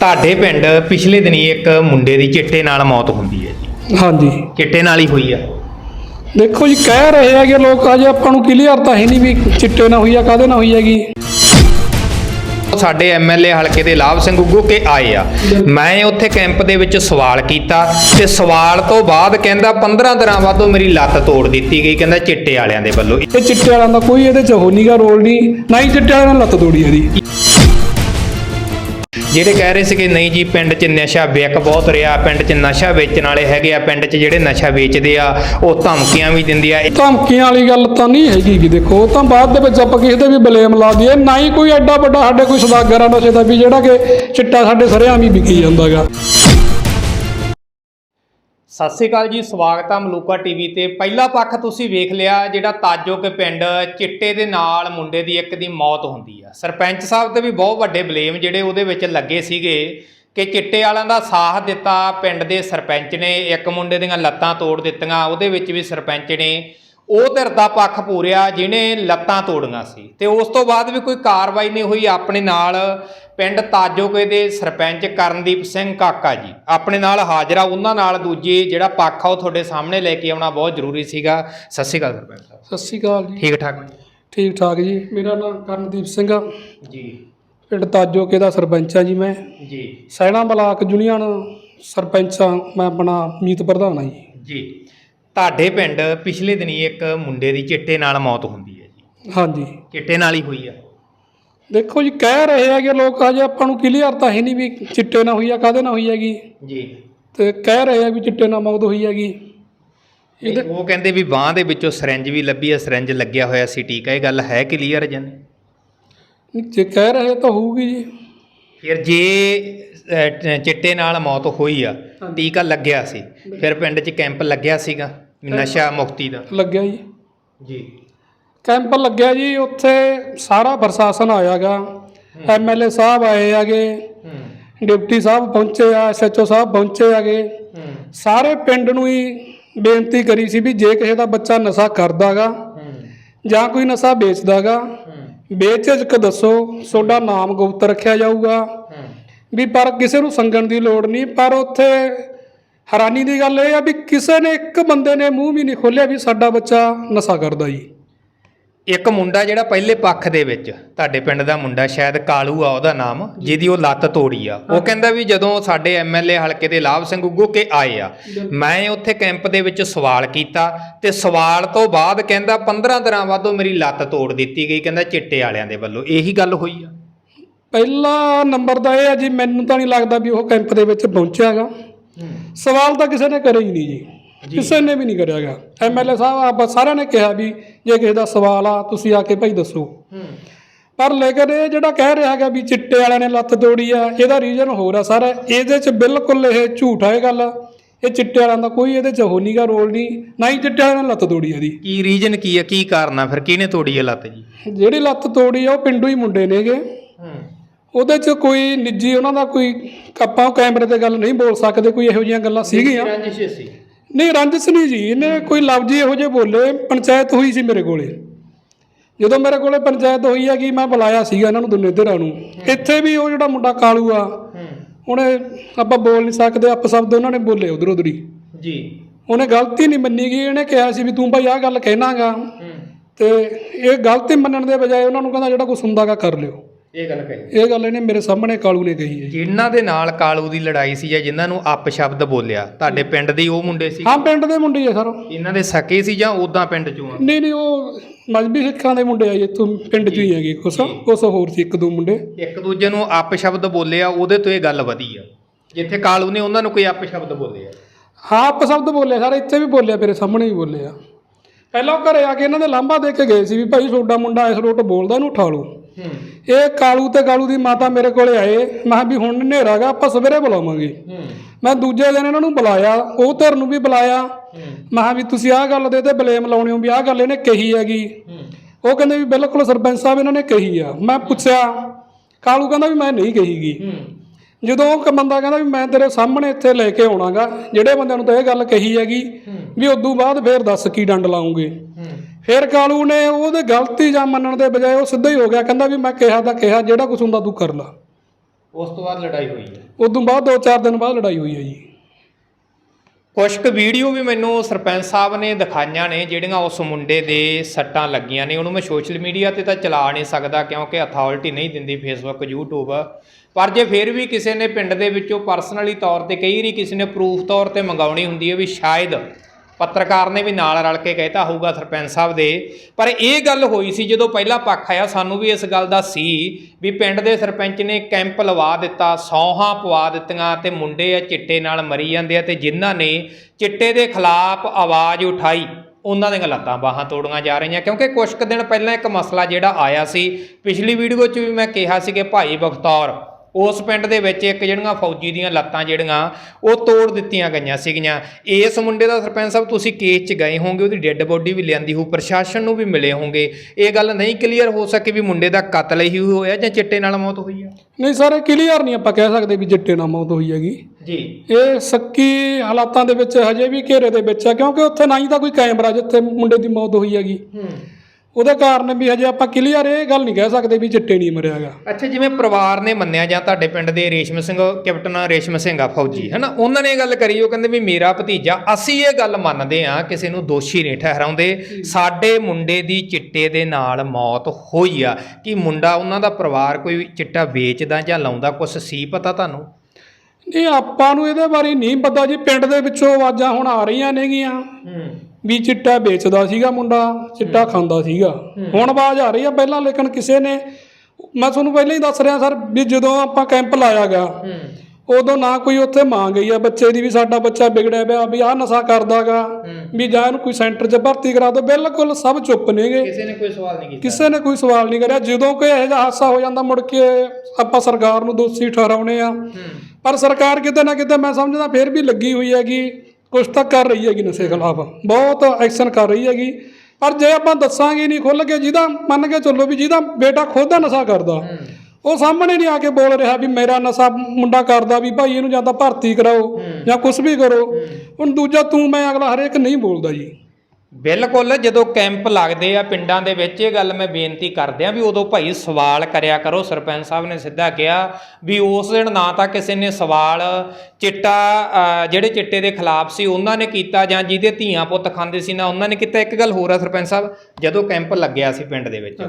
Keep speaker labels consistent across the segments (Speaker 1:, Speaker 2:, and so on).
Speaker 1: ਤੁਹਾਡੇ ਪਿੰਡ ਪਿਛਲੇ ਦਿਨੀ ਇੱਕ ਮੁੰਡੇ ਦੀ ਚਿੱਟੇ ਨਾਲ ਮੌਤ ਹੁੰਦੀ ਹੈ ਜੀ।
Speaker 2: ਹਾਂਜੀ।
Speaker 1: ਚਿੱਟੇ ਨਾਲ ਹੀ ਹੋਈ ਆ।
Speaker 2: ਦੇਖੋ ਜੀ ਕਹਿ ਰਹੇ ਹੈਗੇ ਲੋਕ ਅਜੇ ਆਪਾਂ ਨੂੰ ਕਲੀਅਰ ਤਾਂ ਹੈ ਨਹੀਂ ਵੀ ਚਿੱਟੇ ਨਾਲ ਹੋਈ ਆ ਕਾਦੇ ਨਾਲ ਹੋਈ ਹੈਗੀ।
Speaker 1: ਸਾਡੇ ਐਮਐਲਏ ਹਲਕੇ ਦੇ ਲਾਭ ਸਿੰਘ ਉੱਗੂ ਕੇ ਆਏ ਆ। ਮੈਂ ਉੱਥੇ ਕੈਂਪ ਦੇ ਵਿੱਚ ਸਵਾਲ ਕੀਤਾ ਤੇ ਸਵਾਲ ਤੋਂ ਬਾਅਦ ਕਹਿੰਦਾ 15 ਦਿਨਾਂ ਬਾਅਦੋਂ ਮੇਰੀ ਲੱਤ ਤੋੜ ਦਿੱਤੀ ਗਈ ਕਹਿੰਦਾ ਚਿੱਟੇ ਵਾਲਿਆਂ ਦੇ ਵੱਲੋਂ।
Speaker 2: ਇਹ ਚਿੱਟੇ ਵਾਲਿਆਂ ਦਾ ਕੋਈ ਇਹਦੇ ਚ ਹੋ ਨਹੀਂਗਾ ਰੋਲ ਨਹੀਂ ਨਾ ਹੀ ਚਿੱਟੇ ਵਾਲਿਆਂ ਨੇ ਲੱਤ ਤੋੜੀ ਇਹਦੀ।
Speaker 1: ਜਿਹੜੇ ਕਹਿ ਰਹੇ ਸੀ ਕਿ ਨਹੀਂ ਜੀ, ਪਿੰਡ 'ਚ ਨਸ਼ਾ ਵਿਕ ਬਹੁਤ ਰਿਹਾ, ਪਿੰਡ 'ਚ ਨਸ਼ਾ ਵੇਚਣ ਵਾਲੇ ਹੈਗੇ ਆ, ਪਿੰਡ 'ਚ ਜਿਹੜੇ ਨਸ਼ਾ ਵੇਚਦੇ ਆ, ਉਹ ਧਮਕੀਆਂ ਵੀ ਦਿੰਦੇ ਆ।
Speaker 2: ਧਮਕੀਆਂ ਵਾਲੀ ਗੱਲ ਤਾਂ ਨਹੀਂ ਹੈਗੀ ਗੀ, ਦੇਖੋ ਤਾਂ ਬਾਅਦ ਦੇ ਵਿੱਚ ਆਪਾਂ ਕਿਸੇ ਤੇ ਵੀ ਬਲੇਮ ਲਾ ਦਈਏ। ਨਾ ਹੀ ਕੋਈ ਐਡਾ ਵੱਡਾ ਸਾਡੇ ਕੋਈ ਸਦਾਗਰ ਆ ਨਸ਼ੇ ਦਾ ਵੀ, ਜਿਹੜਾ ਕਿ ਚਿੱਟਾ ਸਾਡੇ ਸਰਿਆਮ ਵੀ ਵਿਕੀ ਜਾਂਦਾਗਾ
Speaker 1: ਸਤਿ ਸ੍ਰੀ ਅਕਾਲ ਜੀ, ਸਵਾਗਤ ਆ ਮਲੂਕਾ ਟੀਵੀ ਤੇ। ਪਹਿਲਾ ਪੱਖ ਤੁਸੀਂ ਵੇਖ ਲਿਆ, ਜਿਹੜਾ ਤਾਜੋ ਕੇ ਪਿੰਡ ਚਿੱਟੇ ਦੇ ਨਾਲ ਮੁੰਡੇ ਦੀ ਇੱਕ ਦੀ ਮੌਤ ਹੁੰਦੀ ਆ। ਸਰਪੰਚ ਸਾਹਿਬ ਤੇ ਵੀ ਬਹੁਤ ਵੱਡੇ ਬਲੇਮ ਜਿਹੜੇ ਉਹਦੇ ਵਿੱਚ ਲੱਗੇ ਸੀਗੇ ਕਿ ਚਿੱਟੇ ਵਾਲਿਆਂ ਦਾ ਸਾਥ ਦਿੱਤਾ। ਪਿੰਡ ਦੇ ਸਰਪੰਚ ਨੇ ਇੱਕ ਮੁੰਡੇ ਦੀਆਂ ਲੱਤਾਂ ਤੋੜ ਦਿੱਤੀਆਂ, ਉਹਦੇ ਵਿੱਚ ਵੀ ਸਰਪੰਚ ਨੇ ਉਹ ਧਿਰ ਦਾ ਪੱਖ ਪੂਰਿਆ ਜਿਹਨੇ ਲੱਤਾਂ ਤੋੜੀਆਂ ਸੀ। ਤੇ ਉਸ ਤੋਂ ਬਾਅਦ ਵੀ ਕੋਈ ਕਾਰਵਾਈ ਨਹੀਂ ਹੋਈ। ਆਪਣੇ ਨਾਲ ਪਿੰਡ ਤਾਜੋਕੇ ਦੇ ਸਰਪੰਚ ਕਰਨਦੀਪ ਸਿੰਘ ਕਾਕਾ ਜੀ। ਆਪਣੇ ਨਾਲ ਹਾਜ਼ਰ ਆ। ਉਹਨਾਂ ਨਾਲ ਦੂਜੀ ਜਿਹੜਾ ਪੱਖ ਆ ਉਹ ਤੁਹਾਡੇ ਸਾਹਮਣੇ ਲੈ ਕੇ ਆਉਣਾ ਬਹੁਤ ਜ਼ਰੂਰੀ ਸੀਗਾ। ਸਤਿ ਸ਼੍ਰੀ ਅਕਾਲ ਸਰਪੰਚ ਸਾਹਿਬ।
Speaker 2: ਸਤਿ ਸ਼੍ਰੀ ਅਕਾਲ ਜੀ।
Speaker 1: ਠੀਕ ਠਾਕ
Speaker 2: ਠੀਕ ਠਾਕ ਜੀ। ਮੇਰਾ ਨਾਮ ਕਰਨਦੀਪ ਸਿੰਘ ਆ।
Speaker 1: ਜੀ।
Speaker 2: ਪਿੰਡ ਤਾਜੋਕੇ ਦਾ ਸਰਪੰਚ ਆ ਜੀ ਮੈਂ।
Speaker 1: ਜੀ।
Speaker 2: ਸੈਣਾ ਬਲਾਕ ਯੂਨੀਅਨ ਸਰਪੰਚ ਆ। ਮੈਂ ਆਪਣਾ ਮੀਤ ਪ੍ਰਧਾਨ ਆ ਜੀ।
Speaker 1: ਜੀ। ਤੁਹਾਡੇ ਪਿੰਡ ਪਿਛਲੇ ਦਿਨੀ ਇੱਕ ਮੁੰਡੇ ਦੀ ਚਿੱਟੇ ਨਾਲ ਮੌਤ ਹੁੰਦੀ ਹੈ ਜੀ।
Speaker 2: ਹਾਂਜੀ।
Speaker 1: ਚਿੱਟੇ ਨਾਲ ਹੀ ਹੋਈ ਆ।
Speaker 2: ਦੇਖੋ ਜੀ ਕਹਿ ਰਹੇ ਹੈਗੇ ਲੋਕ ਅਜੇ ਆਪਾਂ ਨੂੰ ਕਲੀਅਰ ਤਾਂ ਹੈ ਨਹੀਂ ਵੀ ਚਿੱਟੇ ਨਾਲ ਹੋਈ ਆ ਕਾਦੇ ਨਾਲ ਹੋਈ ਹੈਗੀ?
Speaker 1: ਜੀ।
Speaker 2: ਤੇ ਕਹਿ ਰਹੇ ਆ ਵੀ ਚਿੱਟੇ ਨਾਲ ਮੌਤ ਹੋਈ ਹੈਗੀ। ਇਹਦੇ
Speaker 1: ਉਹ ਕਹਿੰਦੇ ਵੀ ਬਾਹ ਦੇ ਵਿੱਚੋਂ ਸਿਰੰਜ ਵੀ ਲੱਭੀ ਆ ਸਿਰੰਜ ਲੱਗਿਆ ਹੋਇਆ ਸੀ ਟੀਕਾ ਇਹ ਗੱਲ ਹੈ ਕਲੀਅਰ ਜਨ
Speaker 2: ਜੇ ਕਹਿ ਰਹੇ ਤਾਂ ਹੋਊਗੀ ਜੀ।
Speaker 1: ਫਿਰ ਜੇ ਚਿੱਟੇ ਨਾਲ ਮੌਤ ਹੋਈ ਆ ਟੀਕਾ ਲੱਗਿਆ ਸੀ ਫਿਰ ਪਿੰਡ 'ਚ ਕੈਂਪ ਲੱਗਿਆ ਸੀਗਾ। ਨਸ਼ਾ ਮੁਕਤੀ ਦਾ।
Speaker 2: ਲੱਗਿਆ ਜੀ।
Speaker 1: ਜੀ।
Speaker 2: ਕੈਂਪ ਲੱਗਿਆ ਜੀ ਉੱਥੇ ਸਾਰਾ ਪ੍ਰਸ਼ਾਸਨ ਆਇਆਗਾ ਐਮਐਲਏ ਸਾਹਿਬ ਆਏ
Speaker 1: ਹੂੰ।
Speaker 2: ਡਿਪਟੀ ਸਾਹਿਬ ਪਹੁੰਚੇ ਆ ਐਸਐਚਓ ਸਾਹਿਬ ਪਹੁੰਚੇ
Speaker 1: ਹੂੰ।
Speaker 2: ਸਾਰੇ ਪਿੰਡ ਨੂੰ ਹੀ ਬੇਨਤੀ ਕਰੀ ਸੀ ਵੀ ਜੇ ਕਿਸੇ ਦਾ ਬੱਚਾ ਨਸ਼ਾ ਕਰਦਾਗਾ ਜਾਂ ਕੋਈ ਨਸ਼ਾ ਵੇਚਦਾਗਾ ਬੇਝਿਜਕ ਦੱਸੋ ਤੁਹਾਡਾ ਨਾਮ ਗੁਪਤ ਰੱਖਿਆ ਜਾਊਗਾ। ਵੀ ਪਰ ਕਿਸੇ ਨੂੰ ਸੰਗਣ ਦੀ ਲੋੜ ਨਹੀਂ ਪਰ ਉੱਥੇ ਹੈਰਾਨੀ ਦੀ ਗੱਲ ਇਹ ਆ ਵੀ ਕਿਸੇ ਨੇ ਇੱਕ ਬੰਦੇ ਨੇ ਮੂੰਹ ਵੀ ਨਹੀਂ ਖੋਲਿਆ ਵੀ ਸਾਡਾ ਬੱਚਾ ਨਸ਼ਾ ਕਰਦਾ ਜੀ।
Speaker 1: ਇੱਕ ਮੁੰਡਾ ਜਿਹੜਾ ਪਹਿਲੇ ਪੱਖ ਦੇ ਵਿੱਚ ਤੁਹਾਡੇ ਪਿੰਡ ਦਾ ਮੁੰਡਾ ਸ਼ਾਇਦ ਕਾਲੂ ਆ ਉਹਦਾ ਨਾਮ ਜਿਹਦੀ ਉਹ ਲੱਤ ਤੋੜੀ ਆ। ਉਹ ਕਹਿੰਦਾ ਵੀ ਜਦੋਂ ਸਾਡੇ ਐਮਐਲਏ ਹਲਕੇ ਦੇ ਲਾਭ ਸਿੰਘ ਉੱਗੂ ਕੇ ਆਏ ਆ ਮੈਂ ਉੱਥੇ ਕੈਂਪ ਦੇ ਵਿੱਚ ਸਵਾਲ ਕੀਤਾ ਤੇ ਸਵਾਲ ਤੋਂ ਬਾਅਦ ਕਹਿੰਦਾ 15 ਦਿਨਾਂ ਬਾਅਦੋਂ ਮੇਰੀ ਲੱਤ ਤੋੜ ਦਿੱਤੀ ਗਈ ਕਹਿੰਦਾ ਚਿੱਟੇ ਵਾਲਿਆਂ ਦੇ ਵੱਲੋਂ। ਇਹੀ ਗੱਲ ਹੋਈ ਆ।
Speaker 2: ਪਹਿਲਾ ਨੰਬਰ ਦਾ ਇਹ ਆ ਜੀ ਮੈਨੂੰ ਤਾਂ ਨਹੀਂ ਲੱਗਦਾ ਵੀ ਉਹ ਕੈਂਪ ਦੇ ਵਿੱਚ ਪਹੁੰਚਿਆਗਾ। ਸਵਾਲ ਤਾਂ ਕਿਸੇ ਨੇ ਕਰਿਆ ਹੀ ਨਹੀਂ ਜੀ। ਕਿਸੇ ਨੇ ਵੀ ਨਹੀਂ ਕਰਿਆਗਾ ਐਮਐਲਏ ਸਾਹਿਬ ਆਪ ਸਾਰਿਆਂ ਨੇ ਕਿਹਾ ਵੀ ਜੇ ਕਿਸੇ ਦਾ ਸਵਾਲ ਆ ਤੁਸੀਂ ਆ ਕੇ ਭਾਈ ਦੱਸੋ। ਪਰ ਲੇਕਿਨ ਇਹ ਜਿਹੜਾ ਕਹਿ ਰਿਹਾ ਹੈਗਾ ਵੀ ਚਿੱਟੇ ਵਾਲਿਆਂ ਨੇ ਲੱਤ ਤੋੜੀ ਆ ਇਹਦਾ ਰੀਜ਼ਨ ਹੋਰ ਆ ਸਰ। ਇਹਦੇ 'ਚ ਬਿਲਕੁਲ ਇਹ ਝੂਠ ਆ ਇਹ ਗੱਲ। ਇਹ ਚਿੱਟੇ ਵਾਲਿਆਂ ਦਾ ਕੋਈ ਇਹਦੇ 'ਚ ਹੋ ਨਹੀਂਗਾ ਰੋਲ ਨਹੀਂ। ਨਾ ਹੀ ਚਿੱਟੇ ਵਾਲਿਆਂ ਨੇ ਲੱਤ ਤੋੜੀ ਇਹਦੀ।
Speaker 1: ਕੀ ਰੀਜਨ ਕੀ ਆ ਕੀ ਕਾਰਨ ਆ? ਫਿਰ ਕਿਹਨੇ ਤੋੜੀ ਆ ਲੱਤ ਜੀ?
Speaker 2: ਜਿਹੜੀ ਲੱਤ ਤੋੜੀ ਆ ਉਹ ਪਿੰਡੂ ਹੀ ਮੁੰਡੇ ਨੇਗੇ। ਉਹਦੇ 'ਚ ਕੋਈ ਨਿੱਜੀ ਉਹਨਾਂ ਦਾ ਕੋਈ ਆਪਾਂ ਉਹ ਕੈਮਰੇ ਤੇ ਗੱਲ ਨਹੀਂ ਬੋਲ ਸਕਦੇ ਕੋਈ ਇਹੋ ਜਿਹੀਆਂ ਗੱਲਾਂ ਸੀਗੀਆਂ।
Speaker 1: ਰੰਜਿਸ਼ ਸੀ।
Speaker 2: ਨਹੀਂ ਰੰਜਸ ਨਹੀਂ ਜੀ ਇਹਨੇ ਕੋਈ ਲਫ਼ਜ਼ ਇਹੋ ਜਿਹੇ ਬੋਲੇ ਪੰਚਾਇਤ ਹੋਈ ਸੀ ਮੇਰੇ ਕੋਲੇ। ਜਦੋਂ ਮੇਰੇ ਕੋਲੇ ਪੰਚਾਇਤ ਹੋਈ ਹੈ ਕਿ ਮੈਂ ਬੁਲਾਇਆ ਸੀਗਾ ਇਹਨਾਂ ਨੂੰ ਦੋਨੇ ਧਿਰਾਂ ਨੂੰ। ਇੱਥੇ ਵੀ ਉਹ ਜਿਹੜਾ ਮੁੰਡਾ ਕਾਲੂ ਆ ਉਹਨੇ ਆਪਾਂ ਬੋਲ ਨਹੀਂ ਸਕਦੇ ਆਪ ਸ਼ਬਦ ਉਹਨਾਂ ਨੇ ਬੋਲੇ ਉਧਰ ਉਧਰੀ
Speaker 1: ਜੀ।
Speaker 2: ਉਹਨੇ ਗਲਤੀ ਨਹੀਂ ਮੰਨੀ ਗਈ ਇਹਨੇ ਕਿਹਾ ਸੀ ਵੀ ਤੂੰ ਭਾਈ ਆਹ ਗੱਲ ਕਹਿਣਾਗਾ। ਤੇ ਇਹ ਗਲਤੀ ਮੰਨਣ ਦੇ ਬਜਾਏ ਉਹਨਾਂ ਨੂੰ ਕਹਿੰਦਾ ਜਿਹੜਾ ਕੁਛ ਹੁੰਦਾਗਾ ਕਰ ਲਿਓ।
Speaker 1: ਇਹ ਗੱਲ ਕਹੀ।
Speaker 2: ਇਹ ਗੱਲ ਇਹਨੇ ਮੇਰੇ ਸਾਹਮਣੇ ਕਾਲੂ ਨੇ ਕਹੀ ਹੈ ਜੀ।
Speaker 1: ਜਿਨ੍ਹਾਂ ਦੇ ਨਾਲ ਕਾਲੂ ਦੀ ਲੜਾਈ ਸੀ ਜਾਂ ਜਿਨ੍ਹਾਂ ਨੂੰ ਅਪ ਸ਼ਬਦ ਬੋਲਿਆ ਤੁਹਾਡੇ ਪਿੰਡ ਦੇ ਹੀ ਉਹ ਮੁੰਡੇ ਸੀ?
Speaker 2: ਹਾਂ ਪਿੰਡ ਦੇ ਮੁੰਡੇ ਹੀ ਆ ਸਰ।
Speaker 1: ਇਹਨਾਂ ਦੇ ਸਕੇ ਸੀ ਜਾਂ ਉਦਾਂ ਪਿੰਡ ਚੋਂ ਆ?
Speaker 2: ਨਹੀਂ ਨਹੀਂ ਉਹ ਮਜਬੀ ਸਿੱਖਾਂ ਦੇ ਮੁੰਡੇ ਆ ਜੀ ਇੱਥੋਂ ਪਿੰਡ ਚ ਹੀ ਹੈਗੇ ਕੁਛ ਕੁਛ ਹੋਰ ਸੀ ਇੱਕ ਦੋ ਮੁੰਡੇ।
Speaker 1: ਇੱਕ ਦੂਜੇ ਨੂੰ ਅਪ ਸ਼ਬਦ ਬੋਲਿਆ ਉਹਦੇ ਤੋਂ ਇਹ ਗੱਲ ਵਧੀ ਆ। ਜਿੱਥੇ ਕਾਲੂ ਨੇ ਉਹਨਾਂ ਨੂੰ ਕੋਈ ਅਪ ਸ਼ਬਦ ਬੋਲਿਆ?
Speaker 2: ਹਾਂ ਆਪ ਸ਼ਬਦ ਬੋਲੇ ਸਰ ਇੱਥੇ ਵੀ ਬੋਲਿਆ ਮੇਰੇ ਸਾਹਮਣੇ ਵੀ ਬੋਲਿਆ। ਪਹਿਲਾਂ ਉਹ ਘਰੇ ਆ ਕੇ ਇਹਨਾਂ ਦੇ ਲਾਂਭਾ ਦੇ ਕੇ ਗਏ ਸੀ ਵੀ ਭਾਈ ਤੁਹਾਡਾ ਮੁੰਡਾ ਇਸ ਰੋਟ ਬੋਲਦਾ ਇਹਨੂੰ ਉਠਾ ਲਓ।
Speaker 1: ਹੂੰ
Speaker 2: ਇਹ ਕਾਲੂ ਤੇ ਕਾਲੂ ਦੀ ਮਾਤਾ ਮੇਰੇ ਕੋਲੇ ਆਏ। ਮੈਂ ਵੀ ਹੁਣ ਹਨੇਰਾ ਗਾ ਆਪਾਂ ਸਵੇਰੇ ਬੁਲਾਵਾਂਗੇ। ਮੈਂ ਦੂਜੇ ਦਿਨ ਇਹਨਾਂ ਨੂੰ ਬੁਲਾਇਆ ਉਹ ਧਿਰ ਨੂੰ ਵੀ ਬੁਲਾਇਆ। ਮੈਂ ਵੀ ਤੁਸੀਂ ਆਹ ਗੱਲ ਦੇ ਤੇ ਬਲੇਮ ਲਾਉਣੇ ਹੋ ਵੀ ਆਹ ਗੱਲ ਇਹਨੇ ਕਹੀ ਹੈਗੀ। ਉਹ ਕਹਿੰਦੇ ਵੀ ਬਿਲਕੁਲ ਸਰਪੰਚ ਸਾਹਿਬ ਇਹਨਾਂ ਨੇ ਕਹੀ ਆ। ਮੈਂ ਪੁੱਛਿਆ ਕਾਲੂ ਕਹਿੰਦਾ ਵੀ ਮੈਂ ਨਹੀਂ ਕਹੀਗੀ। ਜਦੋਂ ਉਹ ਬੰਦਾ ਕਹਿੰਦਾ ਵੀ ਮੈਂ ਤੇਰੇ ਸਾਹਮਣੇ ਇੱਥੇ ਲੈ ਕੇ ਆਉਣਾਗਾ ਜਿਹੜੇ ਬੰਦਿਆਂ ਨੂੰ ਤਾਂ ਇਹ ਗੱਲ ਕਹੀ ਹੈਗੀ ਵੀ ਉਦੋਂ ਬਾਅਦ ਫੇਰ ਦੱਸ ਕੀ ਡੰਡ ਲਾਉਂਗੇ। ਫਿਰ ਕਾਲੂ ਨੇ ਉਹਦੇ ਗਲਤੀ ਜਾਂ ਮੰਨਣ ਦੇ ਬਜਾਏ ਉਹ ਸਿੱਧਾ ਹੀ ਹੋ ਗਿਆ ਕਹਿੰਦਾ ਵੀ ਮੈਂ ਕਿਹਾ ਤਾਂ ਕਿਹਾ ਜਿਹੜਾ ਕੁਝ ਹੁੰਦਾ ਤੂੰ ਕਰ ਲਾ।
Speaker 1: ਉਸ ਤੋਂ ਬਾਅਦ ਲੜਾਈ ਹੋਈ ਹੈ।
Speaker 2: ਉਦੋਂ ਬਾਅਦ ਦੋ ਚਾਰ ਦਿਨ ਬਾਅਦ ਲੜਾਈ ਹੋਈ ਹੈ ਜੀ।
Speaker 1: ਕੁਝ ਕੁ ਵੀਡੀਓ ਵੀ ਮੈਨੂੰ ਸਰਪੰਚ ਸਾਹਿਬ ਨੇ ਦਿਖਾਈਆਂ ਨੇ ਜਿਹੜੀਆਂ ਉਸ ਮੁੰਡੇ ਦੇ ਸੱਟਾਂ ਲੱਗੀਆਂ ਨੇ। ਉਹਨੂੰ ਮੈਂ ਸੋਸ਼ਲ ਮੀਡੀਆ ਤੇ ਤਾਂ ਚਲਾ ਨਹੀਂ ਸਕਦਾ ਕਿਉਂਕਿ ਅਥਾਰਟੀ ਨਹੀਂ ਦਿੰਦੀ ਫੇਸਬੁੱਕ YouTube ਪਰ ਜੇ ਫਿਰ ਵੀ ਕਿਸੇ ਨੇ ਪਿੰਡ ਦੇ ਵਿੱਚੋਂ ਪਰਸਨਲੀ ਤੌਰ ਤੇ ਕਈ ਵਾਰੀ ਕਿਸੇ ਨੇ ਪ੍ਰੂਫ ਤੌਰ ਤੇ ਮੰਗਾਉਣੀ ਹੁੰਦੀ ਹੈ ਵੀ ਸ਼ਾਇਦ ਪੱਤਰਕਾਰ ਨੇ ਵੀ ਨਾਲ ਰਲ ਕੇ ਕਹਿਤਾ ਹੋਊਗਾ ਸਰਪੰਚ ਸਾਹਿਬ ਦੇ। ਪਰ ਇਹ ਗੱਲ ਹੋਈ ਸੀ ਜਦੋਂ ਪਹਿਲਾ ਪੱਖ ਆਇਆ, ਸਾਨੂੰ ਵੀ ਇਸ ਗੱਲ ਦਾ ਸੀ ਵੀ ਪਿੰਡ ਦੇ ਸਰਪੰਚ ਨੇ ਕੈਂਪ ਲਵਾ ਦਿੱਤਾ, ਸੌਹਾਂ ਪਵਾ ਦਿੱਤੀਆਂ ਤੇ ਮੁੰਡੇ ਆ ਚਿੱਟੇ ਨਾਲ ਮਰੀ ਜਾਂਦੇ ਆ ਤੇ ਜਿਨ੍ਹਾਂ ਨੇ ਚਿੱਟੇ ਦੇ ਖਿਲਾਫ ਆਵਾਜ਼ ਉਠਾਈ, ਉਹਨਾਂ ਦੀਆਂ ਲੱਤਾਂ ਬਾਹਾਂ ਤੋੜੀਆਂ ਜਾ ਰਹੀਆਂ। ਕਿਉਂਕਿ ਕੁਝ ਕੁ ਦਿਨ ਪਹਿਲਾਂ ਇੱਕ ਮਸਲਾ ਜਿਹੜਾ ਆਇਆ ਸੀ, ਪਿਛਲੀ ਵੀਡੀਓ 'ਚ ਵੀ ਮੈਂ ਕਿਹਾ ਸੀ ਕਿ ਭਾਈ ਬਖਤੌਰ ਉਸ ਪਿੰਡ ਦੇ ਵਿੱਚ ਇੱਕ ਜਿਹੜੀਆਂ ਫੌਜੀ ਦੀਆਂ ਲੱਤਾਂ ਜਿਹੜੀਆਂ ਉਹ ਤੋੜ ਦਿੱਤੀਆਂ ਗਈਆਂ ਸੀਗੀਆਂ। ਇਸ ਮੁੰਡੇ ਦਾ ਸਰਪੰਚ ਸਾਹਿਬ ਤੁਸੀਂ ਕੇਸ 'ਚ ਗਏ ਹੋਵੋਗੇ ਉਹਦੀ ਡੈੱਡ ਬੋਡੀ ਵੀ ਲਿਆਂਦੀ ਹੋ ਪ੍ਰਸ਼ਾਸਨ ਨੂੰ ਵੀ ਮਿਲੇ ਹੋਵੋਗੇ। ਇਹ ਗੱਲ ਨਹੀਂ ਕਲੀਅਰ ਹੋ ਸਕੀ ਵੀ ਮੁੰਡੇ ਦਾ ਕਤਲ ਹੀ ਹੋਇਆ ਜਾਂ ਚਿੱਟੇ ਨਾਲ ਮੌਤ ਹੋਈ ਆ।
Speaker 2: ਨਹੀਂ ਸਰ ਕਲੀਅਰ ਨਹੀਂ ਆਪਾਂ ਕਹਿ ਸਕਦੇ ਵੀ ਜੱਟੇ ਨਾਲ ਮੌਤ ਹੋਈ ਹੈਗੀ।
Speaker 1: ਜੀ।
Speaker 2: ਇਹ ਸੱਕੀ ਹਾਲਾਤਾਂ ਦੇ ਵਿੱਚ ਹਜੇ ਵੀ ਘੇਰੇ ਦੇ ਵਿੱਚ ਹੈ ਕਿਉਂਕਿ ਉੱਥੇ ਨਾ ਹੀ ਤਾਂ ਕੋਈ ਕੈਮਰਾ ਜਿੱਥੇ ਮੁੰਡੇ ਦੀ ਮੌਤ ਹੋਈ ਹੈਗੀ।
Speaker 1: ਹੂੰ।
Speaker 2: ਉਹਦੇ ਕਾਰਨ ਵੀ ਹਜੇ ਆਪਾਂ ਕਲੀਅਰ ਇਹ ਗੱਲ ਨਹੀਂ ਕਹਿ ਸਕਦੇ ਵੀ ਚਿੱਟੇ ਨਹੀਂ ਮਰਿਆ ਹੈਗਾ।
Speaker 1: ਅੱਛਾ ਜਿਵੇਂ ਪਰਿਵਾਰ ਨੇ ਮੰਨਿਆ ਜਾਂ ਤੁਹਾਡੇ ਪਿੰਡ ਦੇ ਰੇਸ਼ਮ ਸਿੰਘ ਕੈਪਟਨ ਰੇਸ਼ਮ ਸਿੰਘ ਆ ਫੌਜੀ ਹੈਨਾ? ਉਹਨਾਂ ਨੇ ਇਹ ਗੱਲ ਕਰੀ ਉਹ ਕਹਿੰਦੇ ਵੀ ਮੇਰਾ ਭਤੀਜਾ ਅਸੀਂ ਇਹ ਗੱਲ ਮੰਨਦੇ ਆ ਕਿਸੇ ਨੂੰ ਦੋਸ਼ੀ ਨਹੀਂ ਠਹਿਰਾਉਂਦੇ। ਸਾਡੇ ਮੁੰਡੇ ਦੀ ਚਿੱਟੇ ਦੇ ਨਾਲ ਮੌਤ ਹੋਈ ਆ। ਕਿ ਮੁੰਡਾ ਉਹਨਾਂ ਦਾ ਪਰਿਵਾਰ ਕੋਈ ਚਿੱਟਾ ਵੇਚਦਾ ਜਾਂ ਲਾਉਂਦਾ? ਕੁਛ ਸੀ ਪਤਾ ਤੁਹਾਨੂੰ?
Speaker 2: ਨਹੀਂ ਆਪਾਂ ਨੂੰ ਇਹਦੇ ਬਾਰੇ ਨਹੀਂ ਪਤਾ ਜੀ ਪਿੰਡ ਦੇ ਵਿੱਚੋਂ ਆਵਾਜ਼ਾਂ ਹੁਣ ਆ ਰਹੀਆਂ ਨੇਗੀਆਂ।
Speaker 1: ਹੂੰ।
Speaker 2: ਵੀ ਚਿੱਟਾ ਵੇਚਦਾ ਸੀਗਾ ਮੁੰਡਾ ਚਿੱਟਾ ਖਾਂਦਾ ਸੀਗਾ। ਹੁਣ ਆਵਾਜ਼ ਆ ਰਹੀ ਆ ਪਹਿਲਾਂ ਲੇਕਿਨ ਕਿਸੇ ਨੇ ਮੈਂ ਤੁਹਾਨੂੰ ਪਹਿਲਾਂ ਹੀ ਦੱਸ ਰਿਹਾ ਸਰ ਵੀ ਜਦੋਂ ਆਪਾਂ ਕੈਂਪ ਲਾਇਆਗਾ
Speaker 1: ਹੂੰ।
Speaker 2: ਉਦੋਂ ਨਾ ਕੋਈ ਉੱਥੇ ਮੰਗ ਗਈ ਆ ਬੱਚੇ ਦੀ ਵੀ ਸਾਡਾ ਬੱਚਾ ਵਿਗੜਿਆ ਪਿਆ ਵੀ ਆਹ ਨਸ਼ਾ ਕਰਦਾਗਾ ਵੀ ਜਾਂ ਇਹਨੂੰ ਕੋਈ ਸੈਂਟਰ 'ਚ ਭਰਤੀ ਕਰਾ ਦਿਓ ਬਿਲਕੁਲ ਸਭ ਚੁੱਪ ਨੇਗੇ
Speaker 1: ਕਿਸੇ ਨੇ ਕੋਈ ਸਵਾਲ ਨਹੀਂ ਕੀਤਾ।
Speaker 2: ਕਿਸੇ ਨੇ ਕੋਈ ਸਵਾਲ ਨਹੀਂ ਕਰਿਆ। ਜਦੋਂ ਕੋਈ ਇਹੋ ਜਿਹਾ ਹਾਦਸਾ ਹੋ ਜਾਂਦਾ ਮੁੜ ਕੇ ਆਪਾਂ ਸਰਕਾਰ ਨੂੰ ਦੋਸ਼ੀ ਠਹਿਰਾਉਣੇ ਆ। ਪਰ ਸਰਕਾਰ ਕਿਤੇ ਨਾ ਕਿਤੇ ਮੈਂ ਸਮਝਦਾ ਫਿਰ ਵੀ ਲੱਗੀ ਹੋਈ ਹੈਗੀ। ਕੁਛ ਤਾਂ ਕਰ ਰਹੀ ਹੈਗੀ ਨਸ਼ੇ ਖਿਲਾਫ ਬਹੁਤ ਐਕਸ਼ਨ ਕਰ ਰਹੀ ਹੈਗੀ। ਪਰ ਜੇ ਆਪਾਂ ਦੱਸਾਂਗੇ ਨਹੀਂ ਖੁੱਲ ਕੇ ਜਿਹਦਾ ਮੰਨ ਕੇ ਚੱਲੋ ਵੀ ਜਿਹਦਾ ਬੇਟਾ ਖੁਦ ਦਾ ਨਸ਼ਾ ਕਰਦਾ ਉਹ ਸਾਹਮਣੇ ਨਹੀਂ ਆ ਕੇ ਬੋਲ ਰਿਹਾ ਵੀ ਮੇਰਾ ਨਸ਼ਾ ਮੁੰਡਾ ਕਰਦਾ ਵੀ ਭਾਈ ਇਹਨੂੰ ਜਾਂ ਤਾਂ ਭਰਤੀ ਕਰਾਓ ਜਾਂ ਕੁਝ ਵੀ ਕਰੋ। ਹੁਣ ਦੂਜਾ ਤੂੰ ਮੈਂ ਅਗਲਾ ਹਰੇਕ ਨਹੀਂ ਬੋਲਦਾ ਜੀ।
Speaker 1: ਬਿਲਕੁਲ ਜਦੋਂ ਕੈਂਪ ਲੱਗਦੇ ਆ ਪਿੰਡਾਂ ਦੇ ਵਿੱਚ ਇਹ ਗੱਲ ਮੈਂ ਬੇਨਤੀ ਕਰਦੇ ਆ ਵੀ ਉਦੋਂ ਭਾਈ ਸਵਾਲ ਕਰਿਆ ਕਰੋ। ਸਰਪੰਚ ਸਾਹਿਬ ਨੇ ਸਿੱਧਾ ਕਿਹਾ ਵੀ ਉਸ ਦਿਨ ਨਾ ਤਾਂ ਕਿਸੇ ਨੇ ਸਵਾਲ ਚਿੱਟਾ ਜਿਹੜੇ ਚਿੱਟੇ ਦੇ ਖਿਲਾਫ ਸੀ ਉਹਨਾਂ ਨੇ ਕੀਤਾ ਜਾਂ ਜਿਹਦੇ ਧੀਆਂ ਪੁੱਤ ਖਾਂਦੇ ਸੀ ਨਾ ਉਹਨਾਂ ਨੇ ਕੀਤਾ। ਇੱਕ ਗੱਲ ਹੋਰ ਆ ਸਰਪੰਚ ਸਾਹਿਬ ਜਦੋਂ ਕੈਂਪ ਲੱਗਿਆ ਸੀ ਪਿੰਡ ਦੇ ਵਿੱਚ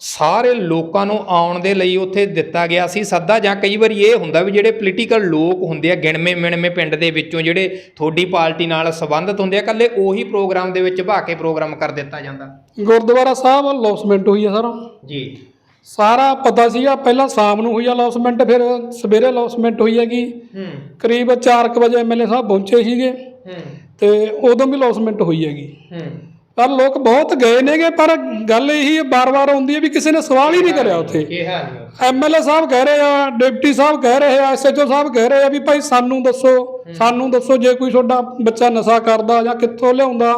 Speaker 1: ਸਾਰੇ ਲੋਕਾਂ ਨੂੰ ਆਉਣ ਦੇ ਲਈ ਉੱਥੇ ਦਿੱਤਾ ਗਿਆ ਸੀ ਸੱਦਾ ਜਾਂ ਕਈ ਵਾਰੀ ਇਹ ਹੁੰਦਾ ਵੀ ਜਿਹੜੇ ਪੋਲੀਟੀਕਲ ਲੋਕ ਹੁੰਦੇ ਆ ਗਿਣਵੇਂ ਮਿਣਵੇਂ ਪਿੰਡ ਦੇ ਵਿੱਚੋਂ ਜਿਹੜੇ ਤੁਹਾਡੀ ਪਾਰਟੀ ਨਾਲ ਸੰਬੰਧਿਤ ਹੁੰਦੇ ਆ ਇਕੱਲੇ ਉਹੀ ਪ੍ਰੋਗਰਾਮ ਦੇ ਵਿੱਚ ਭਾ ਕੇ ਪ੍ਰੋਗਰਾਮ ਕਰ ਦਿੱਤਾ ਜਾਂਦਾ।
Speaker 2: ਗੁਰਦੁਆਰਾ ਸਾਹਿਬ ਲੌਸਮੈਂਟ ਹੋਈ ਆ ਸਰ।
Speaker 1: ਜੀ।
Speaker 2: ਸਾਰਾ ਪਤਾ ਸੀਗਾ ਪਹਿਲਾਂ ਸ਼ਾਮ ਨੂੰ ਹੋਈ ਆ ਲੌਸਮੈਂਟ ਫਿਰ ਸਵੇਰੇ ਲੌਸਮੈਂਟ ਹੋਈ ਹੈਗੀ।
Speaker 1: ਹੂੰ।
Speaker 2: ਕਰੀਬ 4:00 ਵਜੇ ਐਮਐਲਏ ਸਾਹਿਬ ਪਹੁੰਚੇ ਸੀਗੇ।
Speaker 1: ਹੂੰ।
Speaker 2: ਤੇ ਉਦੋਂ ਵੀ ਲੌਸਮੈਂਟ ਹੋਈ ਹੈਗੀ।
Speaker 1: ਹੂੰ।
Speaker 2: ਪਰ ਲੋਕ ਬਹੁਤ ਗਏ ਨੇਗੇ ਪਰ ਗੱਲ ਇਹੀ ਬਾਰ-ਬਾਰ ਆਉਂਦੀ ਹੈ ਵੀ ਕਿਸੇ ਨੇ ਸਵਾਲ ਹੀ ਨਹੀਂ ਕਰਿਆ ਉੱਥੇ। ਐਮਐਲਏ ਸਾਹਿਬ ਕਹਿ ਰਹੇ ਆ ਡਿਪਟੀ ਸਾਹਿਬ ਕਹਿ ਰਹੇ ਆ ਐਸਐਚਓ ਸਾਹਿਬ ਕਹਿ ਰਹੇ ਆ ਵੀ ਭਾਈ ਸਾਨੂੰ ਦੱਸੋ ਸਾਨੂੰ ਦੱਸੋ ਜੇ ਕੋਈ ਤੁਹਾਡਾ ਬੱਚਾ ਨਸ਼ਾ ਕਰਦਾ ਜਾਂ ਕਿੱਥੋਂ ਲਿਆਉਂਦਾ।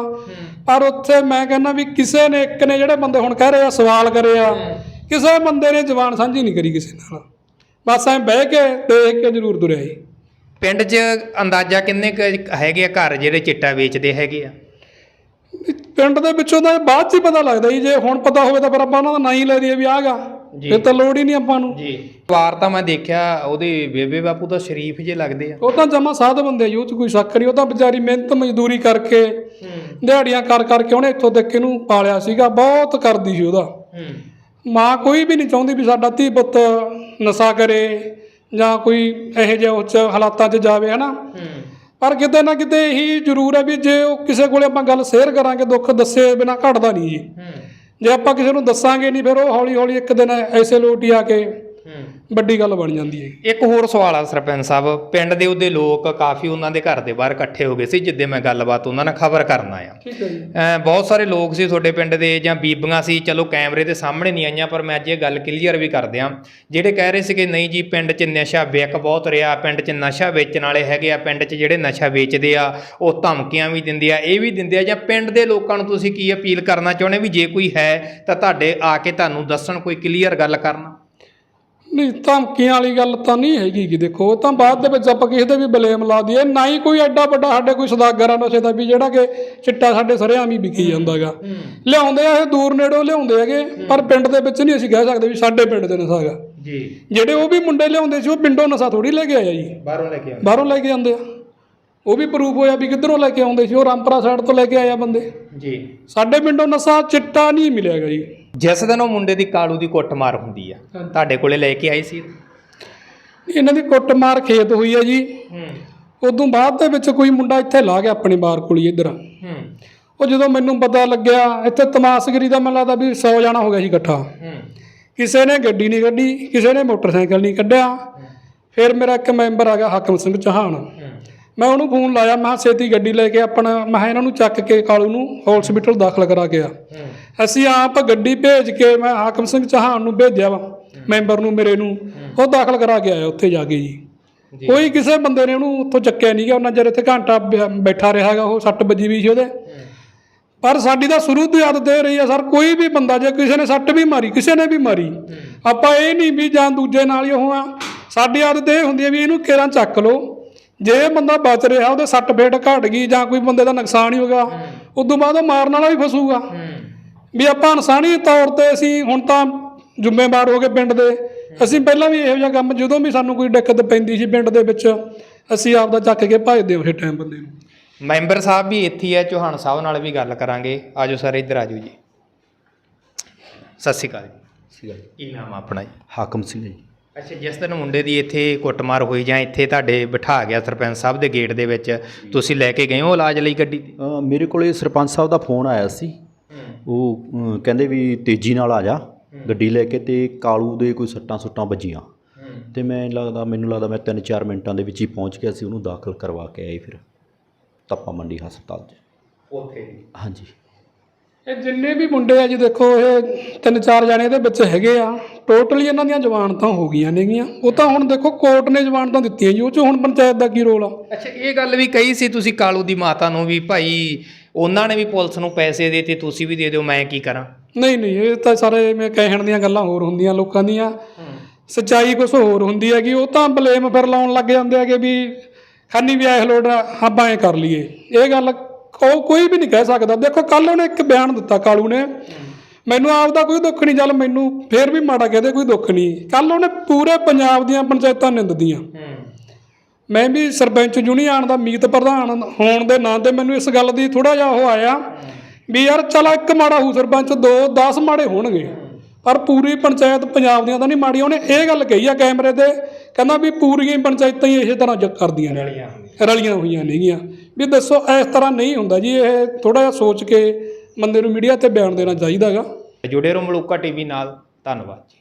Speaker 2: ਪਰ ਉੱਥੇ ਮੈਂ ਕਹਿੰਦਾ ਵੀ ਕਿਸੇ ਨੇ ਇੱਕ ਨੇ ਜਿਹੜੇ ਬੰਦੇ ਹੁਣ ਕਹਿ ਰਹੇ ਆ ਸਵਾਲ ਕਰੇ ਆ ਕਿਸੇ ਬੰਦੇ ਨੇ ਜ਼ਬਾਨ ਸਾਂਝੀ ਨਹੀਂ ਕਰੀ ਕਿਸੇ ਨਾਲ। ਬਸ ਐ ਬਹਿ ਕੇ ਦੇਖ ਕੇ ਜ਼ਰੂਰ ਤੁਰਿਆ ਜੀ।
Speaker 1: ਪਿੰਡ 'ਚ ਅੰਦਾਜ਼ਾ ਕਿੰਨੇ ਕੁ ਹੈਗੇ ਆ ਘਰ ਜਿਹੜੇ ਚਿੱਟਾ ਵੇਚਦੇ ਹੈਗੇ ਆ?
Speaker 2: ਪਿੰਡ ਦੇ ਵਿੱਚੋਂ ਤਾਂ ਇਹ ਬਾਅਦ ਚ ਹੀ ਪਤਾ ਲੱਗਦਾ ਜੀ। ਜੇ ਹੁਣ ਪਤਾ ਹੋਵੇ ਤਾਂ ਫਿਰ ਆਪਾਂ ਉਹਨਾਂ ਦਾ ਨਾਂ ਹੀ ਲੈ ਦਈਏ ਵੀ ਆਗਾ।
Speaker 1: ਜੀ।
Speaker 2: ਫਿਰ ਤਾਂ ਲੋੜ ਹੀ ਨਹੀਂ ਆਪਾਂ ਨੂੰ।
Speaker 1: ਜੀ। ਵਾਰ ਤਾਂ ਮੈਂ ਦੇਖਿਆ ਉਹਦੇ ਬੇਬੇ ਬਾਪੂ ਤਾਂ ਸ਼ਰੀਫ ਜੇ ਲੱਗਦੇ ਆ।
Speaker 2: ਉਹ ਤਾਂ ਜਮਾ ਸਾਧ ਬੰਦੇ ਚ ਕੋਈ ਸ਼ੱਕ ਨਹੀਂ। ਉਹ ਤਾਂ ਵਿਚਾਰੀ ਮਿਹਨਤ ਮਜ਼ਦੂਰੀ ਕਰਕੇ ਦਿਹਾੜੀਆਂ ਕਰ ਕਰਕੇ ਉਹਨੇ ਇੱਥੋਂ ਤੱਕ ਇਹਨੂੰ ਪਾਲਿਆ ਸੀਗਾ। ਬਹੁਤ ਕਰਦੀ ਸੀ ਉਹਦਾ।
Speaker 1: ਹੂੰ।
Speaker 2: ਮਾਂ ਕੋਈ ਵੀ ਨਹੀਂ ਚਾਹੁੰਦੀ ਵੀ ਸਾਡਾ ਧੀ ਪੁੱਤ ਨਸ਼ਾ ਕਰੇ ਜਾਂ ਕੋਈ ਇਹੋ ਜਿਹੇ ਉੱਚ ਹਾਲਾਤਾਂ 'ਚ ਜਾਵੇ ਹਨਾ? ਪਰ ਕਿਤੇ ਨਾ ਕਿਤੇ ਇਹੀ ਜ਼ਰੂਰ ਹੈ ਵੀ ਜੇ ਉਹ ਕਿਸੇ ਕੋਲੇ ਆਪਾਂ ਗੱਲ ਸ਼ੇਅਰ ਕਰਾਂਗੇ ਦੁੱਖ ਦੱਸੇ ਬਿਨਾ ਘਟਦਾ ਨਹੀਂ ਜੀ। ਜੇ ਆਪਾਂ ਕਿਸੇ ਨੂੰ ਦੱਸਾਂਗੇ ਨਹੀਂ ਫਿਰ ਉਹ ਹੌਲੀ ਹੌਲੀ ਇੱਕ ਦਿਨ ਐਸੇ ਲੋਟ ਆ ਕੇ ਵੱਡੀ ਗੱਲ ਬਣ ਜਾਂਦੀ ਹੈ
Speaker 1: ਇੱਕ ਹੋਰ ਸਵਾਲ ਆ ਸਰਪੰਚ ਸਾਹਿਬ ਪਿੰਡ ਦੇ ਉਹਦੇ ਲੋਕ ਕਾਫੀ ਉਹਨਾਂ ਦੇ ਘਰ ਦੇ ਬਾਹਰ ਇਕੱਠੇ ਹੋ ਗਏ ਸੀ ਜਿੱਦੇ ਮੈਂ ਗੱਲਬਾਤ ਉਹਨਾਂ ਨਾਲ ਖਬਰ ਕਰਨ ਆਇਆ।
Speaker 2: ਠੀਕ ਹੈ ਜੀ।
Speaker 1: ਬਹੁਤ ਸਾਰੇ ਲੋਕ ਸੀ ਤੁਹਾਡੇ ਪਿੰਡ ਦੇ ਜਾਂ ਬੀਬੀਆਂ ਸੀ ਚਲੋ ਕੈਮਰੇ ਦੇ ਸਾਹਮਣੇ ਨਹੀਂ ਆਈਆਂ ਪਰ ਮੈਂ ਅੱਜ ਇਹ ਗੱਲ ਕਲੀਅਰ ਵੀ ਕਰ ਦਿਆਂ। ਜਿਹੜੇ ਕਹਿ ਰਹੇ ਸੀ ਕਿ ਨਹੀਂ ਜੀ ਪਿੰਡ 'ਚ ਨਸ਼ਾ ਵਿਕ ਬਹੁਤ ਰਿਹਾ ਪਿੰਡ 'ਚ ਨਸ਼ਾ ਵੇਚਣ ਵਾਲੇ ਹੈਗੇ ਆ ਪਿੰਡ 'ਚ ਜਿਹੜੇ ਨਸ਼ਾ ਵੇਚਦੇ ਆ ਉਹ ਧਮਕੀਆਂ ਵੀ ਦਿੰਦੇ ਆ ਇਹ ਵੀ ਦਿੰਦੇ ਆ ਜਾਂ ਪਿੰਡ ਦੇ ਲੋਕਾਂ ਨੂੰ ਤੁਸੀਂ ਕੀ ਅਪੀਲ ਕਰਨਾ ਚਾਹੁੰਦੇ ਵੀ ਜੇ ਕੋਈ ਹੈ ਤਾਂ ਤੁਹਾਡੇ ਆ ਕੇ ਤੁਹਾਨੂੰ ਦੱਸਣ ਕੋਈ ਕਲੀਅਰ ਗੱਲ ਕਰਨ?
Speaker 2: ਨਹੀਂ ਧਮਕੀਆਂ ਵਾਲੀ ਗੱਲ ਤਾਂ ਨਹੀਂ ਹੈਗੀ ਕਿ ਦੇਖੋ ਉਹ ਤਾਂ ਬਾਅਦ ਦੇ ਵਿੱਚ ਆਪਾਂ ਕਿਸੇ ਤੇ ਵੀ ਬਲੇਮ ਲਾ ਦਈਏ ਨਾ ਹੀ ਕੋਈ ਐਡਾ ਵੱਡਾ ਸਾਡੇ ਕੋਈ ਸੌਦਾਗਰ ਆ ਨਸ਼ੇ ਦਾ ਵੀ ਜਿਹੜਾ ਕਿ ਚਿੱਟਾ ਸਾਡੇ ਸਰੇਆਮ ਹੀ ਵਿਕੀ ਜਾਂਦਾਗਾ। ਲਿਆਉਂਦੇ ਆ ਇਹ ਦੂਰ ਨੇੜੋਂ ਲਿਆਉਂਦੇ ਹੈਗੇ ਪਰ ਪਿੰਡ ਦੇ ਵਿੱਚ ਨਹੀਂ ਅਸੀਂ ਕਹਿ ਸਕਦੇ ਵੀ ਸਾਡੇ ਪਿੰਡ ਦੇ ਨਸ਼ਾ ਹੈਗਾ।
Speaker 1: ਜੀ।
Speaker 2: ਜਿਹੜੇ ਉਹ ਵੀ ਮੁੰਡੇ ਲਿਆਉਂਦੇ ਸੀ ਉਹ ਪਿੰਡੋਂ ਨਸ਼ਾ ਥੋੜੀ ਲੈ ਕੇ ਆਇਆ ਜੀ।
Speaker 1: ਬਾਹਰੋਂ ਲੈ ਕੇ ਆਉਂਦੇ।
Speaker 2: ਬਾਹਰੋਂ ਲੈ ਕੇ ਆਉਂਦੇ ਆ। ਉਹ ਵੀ ਪ੍ਰੂਫ ਹੋਇਆ ਵੀ ਕਿੱਧਰੋਂ ਲੈ ਕੇ ਆਉਂਦੇ ਸੀ ਉਹ ਰਾਮਪੁਰਾ ਸਾਈਡ ਤੋਂ ਲੈ ਕੇ ਆਇਆ ਬੰਦੇ।
Speaker 1: ਜੀ।
Speaker 2: ਸਾਡੇ ਪਿੰਡੋਂ ਨਸ਼ਾ ਚਿੱਟਾ ਨਹੀਂ ਮਿਲਿਆਗਾ ਜੀ।
Speaker 1: ਜਿਸ ਦਿਨ ਉਹ ਮੁੰਡੇ ਦੀ ਕਾਲੂ ਦੀ ਕੁੱਟਮਾਰ ਹੁੰਦੀ ਆ ਤੁਹਾਡੇ ਕੋਲੇ ਲੈ ਕੇ ਆਏ ਸੀ?
Speaker 2: ਇਹਨਾਂ ਦੀ ਕੁੱਟਮਾਰ ਖੇਤ ਹੋਈ ਹੈ ਜੀ। ਉਦੋਂ ਬਾਅਦ ਦੇ ਵਿੱਚ ਕੋਈ ਮੁੰਡਾ ਇੱਥੇ ਲਾ ਗਿਆ ਆਪਣੀ ਬਾਰ ਕੋਲੀ ਇੱਧਰ। ਉਹ ਜਦੋਂ ਮੈਨੂੰ ਪਤਾ ਲੱਗਿਆ ਇੱਥੇ ਤਮਾਸ਼ਗਰੀ ਦਾ ਮੈਨੂੰ ਲੱਗਦਾ ਵੀ 100 ਜਾਣਾ ਹੋ ਗਿਆ ਸੀ ਇਕੱਠਾ। ਕਿਸੇ ਨੇ ਗੱਡੀ ਨਹੀਂ ਕੱਢੀ ਕਿਸੇ ਨੇ ਮੋਟਰਸਾਈਕਲ ਨਹੀਂ ਕੱਢਿਆ। ਫਿਰ ਮੇਰਾ ਇੱਕ ਮੈਂਬਰ ਆ ਗਿਆ ਹਾਕਮ ਸਿੰਘ ਚੌਹਾਨ। ਮੈਂ ਉਹਨੂੰ ਫੋਨ ਲਾਇਆ ਮੈਂ ਛੇਤੀ ਗੱਡੀ ਲੈ ਕੇ ਆਪਣਾ ਮੈਂ ਇਹਨਾਂ ਨੂੰ ਚੱਕ ਕੇ ਕਾਲੂ ਨੂੰ ਹਸਪੀਟਲ ਦਾਖਲ ਕਰਾ ਗਿਆ ਅਸੀਂ ਆਪ ਗੱਡੀ ਭੇਜ ਕੇ ਮੈਂ ਹਾਕਮ ਸਿੰਘ ਚੌਹਾਨ ਨੂੰ ਭੇਜਿਆ ਵਾ ਮੈਂਬਰ ਨੂੰ ਮੇਰੇ ਨੂੰ ਉਹ ਦਾਖਲ ਕਰਾ ਕੇ ਆਇਆ ਉੱਥੇ ਜਾ ਕੇ ਜੀ। ਕੋਈ ਕਿਸੇ ਬੰਦੇ ਨੇ ਉਹਨੂੰ ਉੱਥੋਂ ਚੱਕਿਆ ਨਹੀਂ ਗਿਆ ਉਹਨਾਂ ਚਿਰ ਇੱਥੇ ਘੰਟਾ ਬੈਠਾ ਰਿਹਾਗਾ ਉਹ ਸੱਟ ਵੱਜੀ ਵੀ ਸੀ ਉਹਦੇ। ਪਰ ਸਾਡੀ ਤਾਂ ਸ਼ੁਰੂ ਤੋਂ ਆਦਤ ਇਹ ਰਹੀ ਆ ਸਰ ਕੋਈ ਵੀ ਬੰਦਾ ਜੇ ਕਿਸੇ ਨੇ ਸੱਟ ਵੀ ਮਾਰੀ ਕਿਸੇ ਨੇ ਵੀ ਮਾਰੀ ਆਪਾਂ ਇਹ ਨਹੀਂ ਵੀ ਜਾਂ ਦੂਜੇ ਨਾਲ ਹੀ ਉਹ ਆ। ਸਾਡੀ ਆਦਤ ਇਹ ਹੁੰਦੀ ਹੈ ਵੀ ਇਹਨੂੰ ਕੇਰਾਂ ਚੱਕ ਲਓ। ਜੇ ਬੰਦਾ ਬਚ ਰਿਹਾ ਉਹਦੇ ਸੱਟ ਫੇਟ ਘਟ ਗਈ ਜਾਂ ਕੋਈ ਬੰਦੇ ਦਾ ਨੁਕਸਾਨ ਹੀ ਹੋ ਗਿਆ ਉਦੋਂ ਬਾਅਦ ਉਹ ਮਾਰਨ ਵਾਲਾ ਵੀ ਫਸੂਗਾ। ਵੀ ਆਪਾਂ ਇਨਸਾਨੀ ਤੌਰ ਤੇ ਅਸੀਂ ਹੁਣ ਤਾਂ ਜ਼ਿੰਮੇਵਾਰ ਹੋ ਗਏ ਪਿੰਡ ਦੇ। ਅਸੀਂ ਪਹਿਲਾਂ ਵੀ ਇਹੋ ਜਿਹਾ ਕੰਮ ਜਦੋਂ ਵੀ ਸਾਨੂੰ ਕੋਈ ਦਿੱਕਤ ਪੈਂਦੀ ਸੀ ਪਿੰਡ ਦੇ ਵਿੱਚ ਅਸੀਂ ਆਪਦਾ ਚੱਕ ਕੇ ਭਜਦੇ ਉਸੇ ਟਾਈਮ ਬੰਦੇ ਨੂੰ।
Speaker 1: ਮੈਂਬਰ ਸਾਹਿਬ ਵੀ ਇੱਥੇ ਹੀ ਹੈ ਚੌਹਾਨ ਸਾਹਿਬ ਨਾਲ ਵੀ ਗੱਲ ਕਰਾਂਗੇ। ਆਜੋ ਸਰ ਇੱਧਰ ਆਜੋ ਜੀ। ਸਤਿ ਸ਼੍ਰੀ ਅਕਾਲ ਜੀ। ਕੀ ਨਾਮ ਆ ਆਪਣਾ ਜੀ?
Speaker 3: ਹਾਕਮ ਸਿੰਘ ਜੀ।
Speaker 1: ਅੱਛਾ ਜਿਸ ਦਿਨ ਮੁੰਡੇ ਦੀ ਇੱਥੇ ਕੁੱਟਮਾਰ ਹੋਈ ਜਾਂ ਇੱਥੇ ਤੁਹਾਡੇ ਬਿਠਾ ਗਿਆ ਸਰਪੰਚ ਸਾਹਿਬ ਦੇ ਗੇਟ ਦੇ ਵਿੱਚ ਤੁਸੀਂ ਲੈ ਕੇ ਗਏ ਹੋ ਇਲਾਜ ਲਈ ਗੱਡੀ
Speaker 3: ਅ, ਮੇਰੇ ਕੋਲੇ ਸਰਪੰਚ ਸਾਹਿਬ ਦਾ ਫੋਨ ਆਇਆ ਸੀ। ਉਹ ਅ, ਕਹਿੰਦੇ ਵੀ ਤੇਜ਼ੀ ਨਾਲ ਆ ਜਾ ਗੱਡੀ ਲੈ ਕੇ ਤੇ ਕਾਲੂ ਦੇ ਕੋਈ ਸੱਟਾਂ ਸੁੱਟਾਂ ਵੱਜੀਆਂ। ਤੇ ਮੈਂ ਲੱਗਦਾ ਮੈਨੂੰ ਲੱਗਦਾ ਮੈਂ 3-4 ਮਿੰਟਾਂ ਦੇ ਵਿੱਚ ਹੀ ਪਹੁੰਚ ਗਿਆ ਸੀ ਉਹਨੂੰ ਦਾਖਲ ਕਰਵਾ ਕੇ ਆਏ ਫਿਰ ਤੱਪਾ ਮੰਡੀ ਹਸਪਤਾਲ 'ਚ।
Speaker 1: ਉੱਥੇ।
Speaker 3: ਹਾਂਜੀ।
Speaker 2: ਇਹ ਜਿੰਨੇ ਵੀ ਮੁੰਡੇ ਆ ਜੀ ਦੇਖੋ ਇਹ ਤਿੰਨ ਚਾਰ ਜਾਣੇ ਇਹਦੇ ਵਿੱਚ ਹੈਗੇ ਆ। ਟੋਟਲੀ ਇਹਨਾਂ ਦੀਆਂ ਜ਼ਮਾਨਤਾਂ ਹੋ ਗਈਆਂ ਨੇਗੀਆਂ ਉਹ ਤਾਂ ਹੁਣ ਦੇਖੋ ਕੋਰਟ ਨੇ ਜ਼ਮਾਨਤਾਂ ਦਿੱਤੀਆਂ ਜੀ ਉਹ ਚ ਹੁਣ ਪੰਚਾਇਤ ਦਾ ਕੀ ਰੋਲ ਆ?
Speaker 1: ਅੱਛਾ ਇਹ ਗੱਲ ਵੀ ਕਹੀ ਸੀ ਤੁਸੀਂ ਕਾਲੂ ਦੀ ਮਾਤਾ ਨੂੰ ਵੀ ਭਾਈ ਉਹਨਾਂ ਨੇ ਵੀ ਪੁਲਿਸ ਨੂੰ ਪੈਸੇ ਦੇ ਤੇ ਤੁਸੀਂ ਵੀ ਦੇ ਦਿਓ ਮੈਂ ਕੀ ਕਰਾਂ?
Speaker 2: ਨਹੀਂ ਨਹੀਂ ਇਹ ਤਾਂ ਸਾਰੇ ਮੈਂ ਕਹਿਣ ਦੀਆਂ ਗੱਲਾਂ ਹੋਰ ਹੁੰਦੀਆਂ ਲੋਕਾਂ ਦੀਆਂ। ਸੱਚਾਈ ਕੁਝ ਹੋਰ ਹੁੰਦੀ ਹੈਗੀ ਉਹ ਤਾਂ ਬਲੇਮ ਫਿਰ ਲਾਉਣ ਲੱਗ ਜਾਂਦੇ ਹੈਗੇ ਵੀ ਖਾਨੀ ਵੀ ਐਸ ਲੋੜ ਆਪਾਂ ਐ ਕਰ ਲਈਏ। ਇਹ ਗੱਲ ਉਹ ਕੋਈ ਵੀ ਨਹੀਂ ਕਹਿ ਸਕਦਾ। ਦੇਖੋ ਕੱਲ ਉਹਨੇ ਇੱਕ ਬਿਆਨ ਦਿੱਤਾ ਕਾਲੂ ਨੇ। ਮੈਨੂੰ ਆਪ ਦਾ ਕੋਈ ਦੁੱਖ ਨਹੀਂ ਚੱਲ ਮੈਨੂੰ ਫੇਰ ਵੀ ਮਾੜਾ ਕਹਦੇ ਕੋਈ ਦੁੱਖ ਨਹੀਂ। ਕੱਲ ਉਹਨੇ ਪੂਰੇ ਪੰਜਾਬ ਦੀਆਂ ਪੰਚਾਇਤਾਂ ਨਿੰਦਦੀਆਂ। ਮੈਂ ਵੀ ਸਰਪੰਚ ਯੂਨੀਅਨ ਦਾ ਮੀਤ ਪ੍ਰਧਾਨ ਹੋਣ ਦੇ ਨਾਂ ਤੇ ਮੈਨੂੰ ਇਸ ਗੱਲ ਦੀ ਥੋੜਾ ਜਿਹਾ ਉਹ ਆਇਆ ਵੀ ਯਾਰ ਚਲ ਇੱਕ ਮਾੜਾ ਹੋ ਸਰਪੰਚ ਦੋ 10 ਮਾੜੇ ਹੋਣਗੇ। ਪਰ ਪੂਰੀ ਪੰਚਾਇਤ ਪੰਜਾਬ ਦੀਆਂ ਤਾਂ ਨਹੀਂ ਮਾੜੀ। ਉਹਨੇ ਇਹ ਗੱਲ ਕਹੀ ਆ ਕੈਮਰੇ ਤੇ ਕਹਿੰਦਾ ਵੀ ਪੂਰੀਆਂ ਪੰਚਾਇਤਾਂ ਹੀ ਇਸੇ ਤਰ੍ਹਾਂ ਕਰਦੀਆਂ ਰਲੀਆਂ ਹੋਈਆਂ ਨੇਗੀਆਂ। ਵੀ ਦੱਸੋ, ਇਸ ਤਰ੍ਹਾਂ ਨਹੀਂ ਹੁੰਦਾ ਜੀ, ਇਹ ਥੋੜਾ ਜਿਹਾ ਸੋਚ ਕੇ ਬੰਦੇ ਨੂੰ ਮੀਡੀਆ ਤੇ ਬਿਆਨ ਦੇਣਾ ਚਾਹੀਦਾ ਚਾਹੀਦਾਗਾ
Speaker 1: ਜੁੜੇ ਰਹੋ ਮਲੂਕਾ ਟੀਵੀ ਨਾਲ, ਧੰਨਵਾਦ ਜੀ।